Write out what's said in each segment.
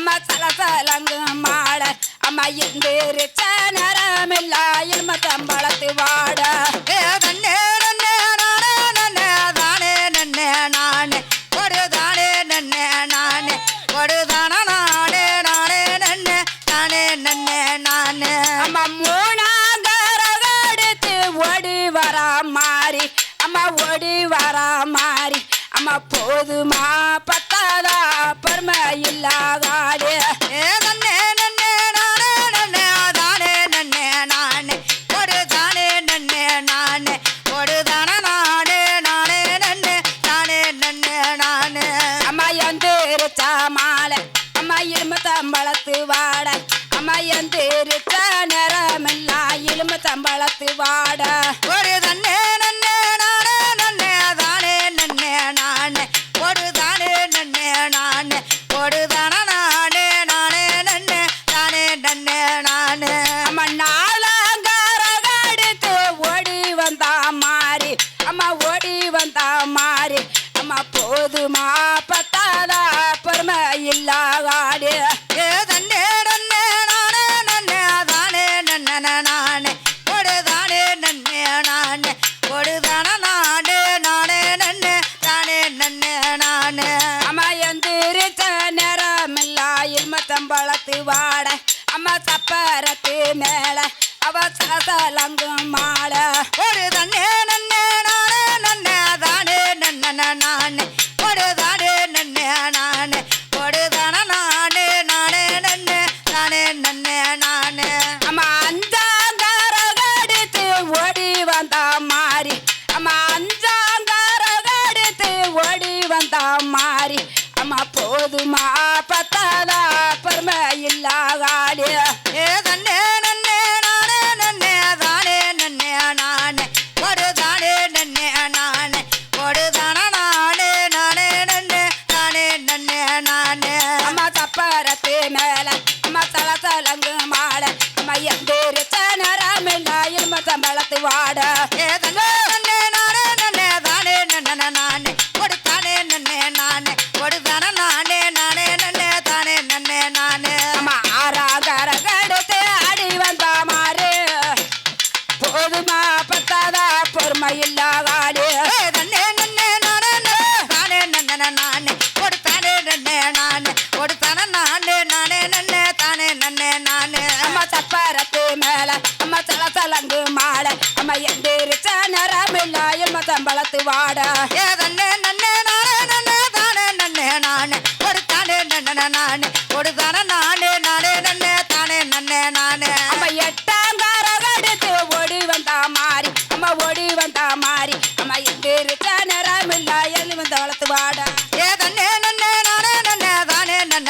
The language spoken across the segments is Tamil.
அம்மா சலசலங்கு மாட அம்மா எந்திரிச்ச நேரமில்ல எலும சம்பளத்து வாட. தன்னே நன்னே நானே நன்னே தானே நன்னே நானே. ஒரு தானே நன்னே நானே. ஒரு தானா நானே நானே நன்னே நானே நன்னே நானே. அம்மா மூணாங்கரகடுத்து ஓடி வர மாறி அம்மா ஓடி வர போதுமா பத்தாதா? பர்ம இல்லாத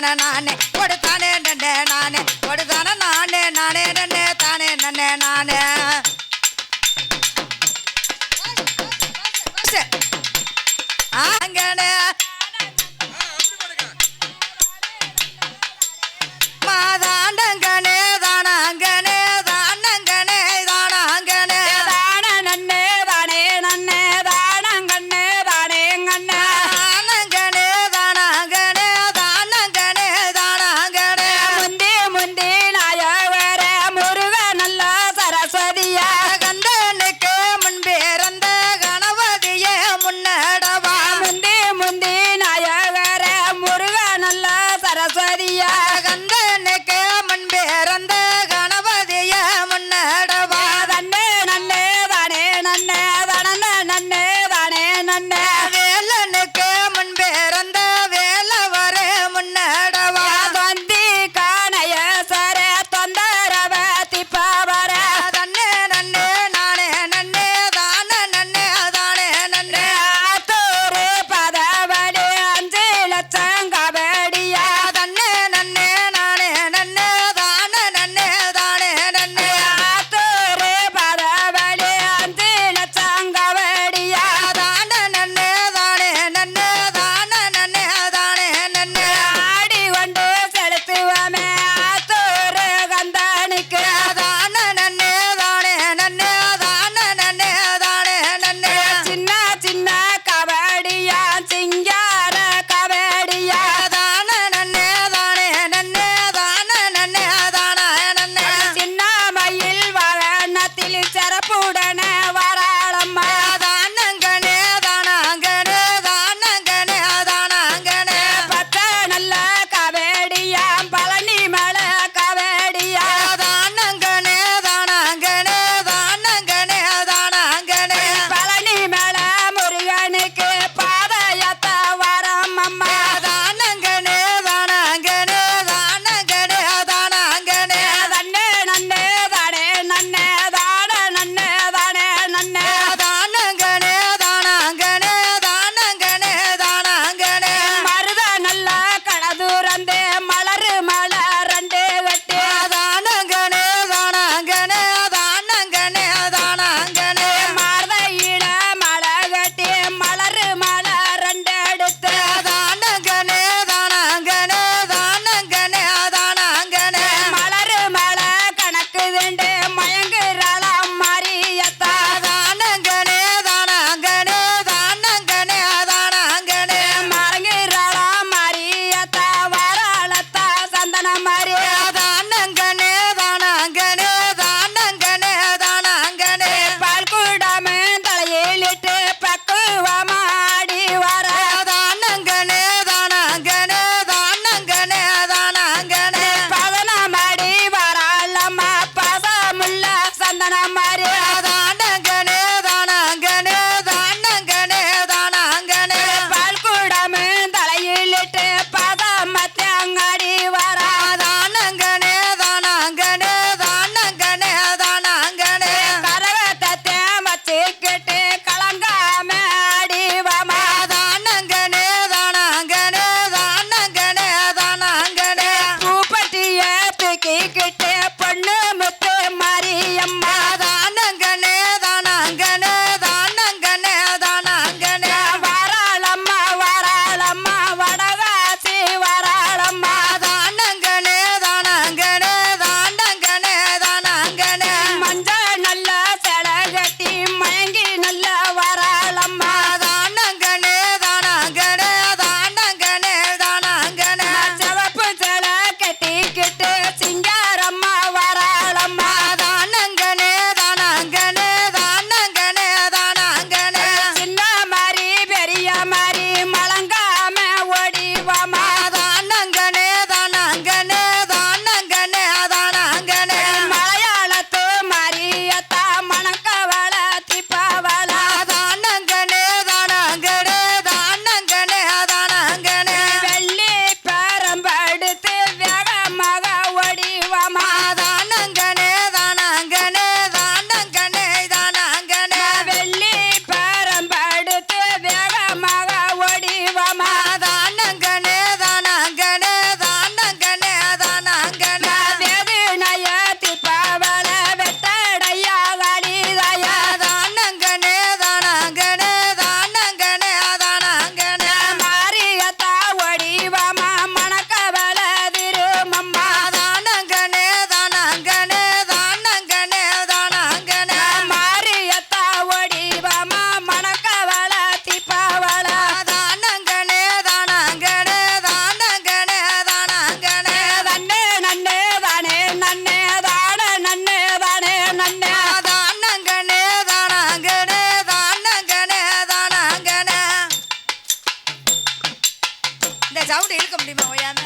நானே கொடுத்தானே நானே கொடுத்தானே சவுண்ட் இழுக்க முடியுமா ஓயாம?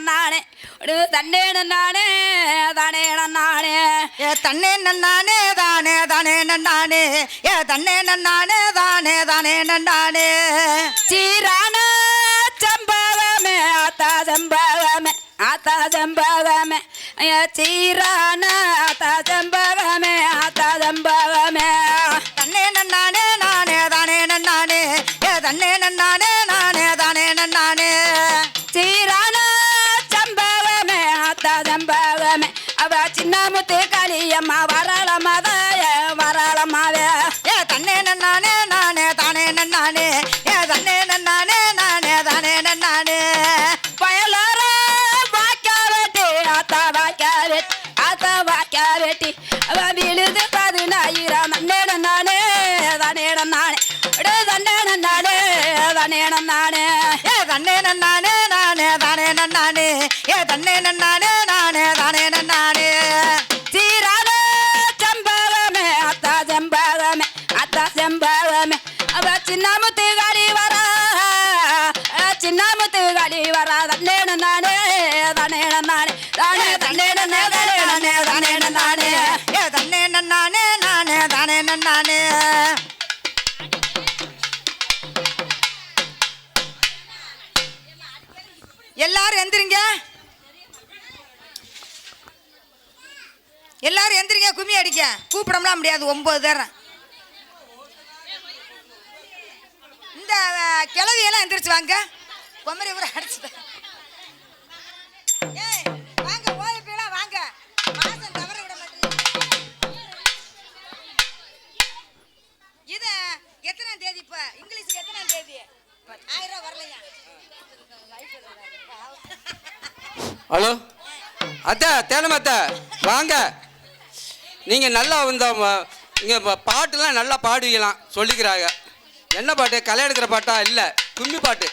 நானே தன்னே நானே தானே நானே ஏ தன்னே நானே தானே தானே நானே ஏ தன்னே நானே தானே தானே நானே சீரான சீரான தம்பகமே தம்பகமே தன்னே நன்னானே நானே தானே நன்னானே. ஏ தன்னே நன்னானே நானே தானே நன்னானே. சீரான சம்பவமே தம்பகமே அவ சின்ன முத்து நன்னானே நானே தானே நன்னானே. ஏ தன்னே நன்னானே நானே தானே நன்னானே. தீராத செம்பவமே அத்தா செம்பவமே அத்தா செம்பவமே. அவ சின்னமுத்து காடி வரா சின்னமுத்து காடி வரா. தன்னே நன்னானே தானே நன்னானே. தானே தன்னே நன்னே தானே நன்னே தானே நன்னானே. ஏ தன்னே நன்னானே நானே தானே நன்னானே. எல்லாரும் எந்திரிங்க. எல்லாரும் எந்திரிங்க கும்மி அடிக்க. கூப்பிடம்லாம் முடியாது ஒம்பது தரம் இந்த கிளவியெல்லாம் எந்திரிச்சு வாங்க. குமரி ஊரை அடிச்சுட்டேன் தேனமாத்த வாங்க. நீங்கள் நல்லா இந்த இங்கே பாட்டுலாம் நல்லா பாடுவீங்களாம் சொல்லிக்கிறாங்க. என்ன பாட்டு? களை எடுக்கிற பாட்டா? இல்லை. கும்மி பாட்டு.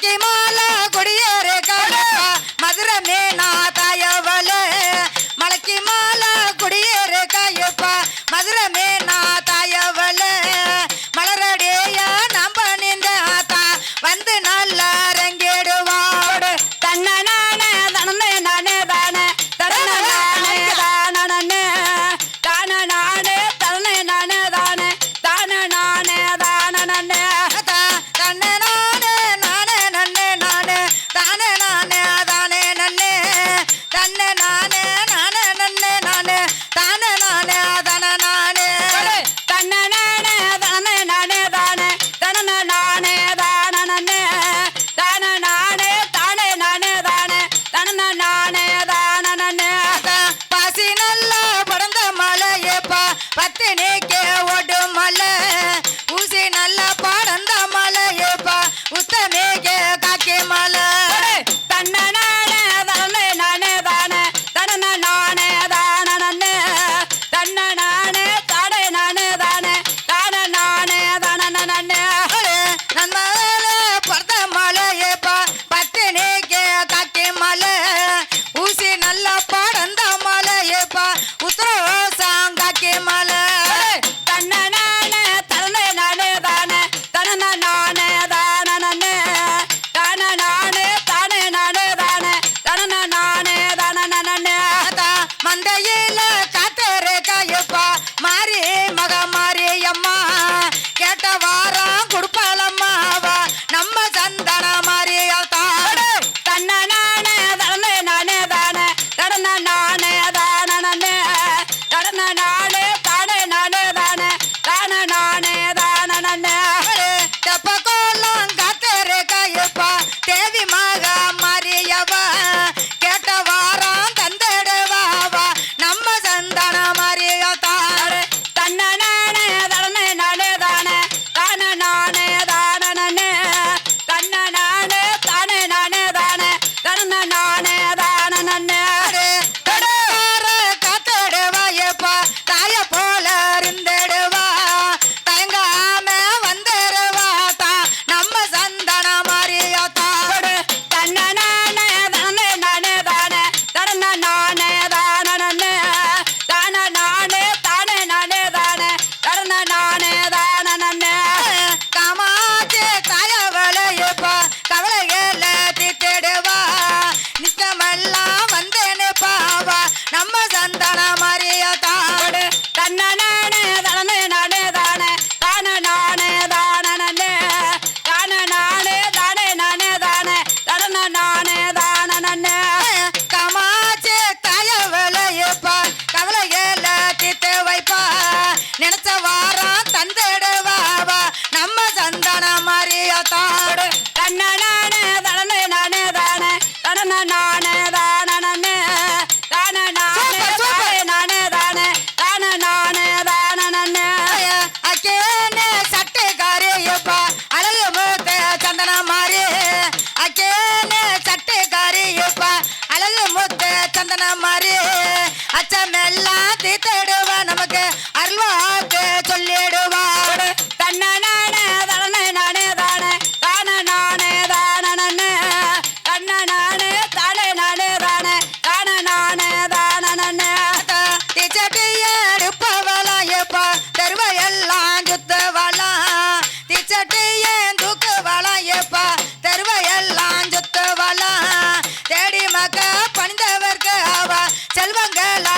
game on! காக்க பணிந்தவர்க்கு அவ செல்வங்களா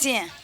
ஒரு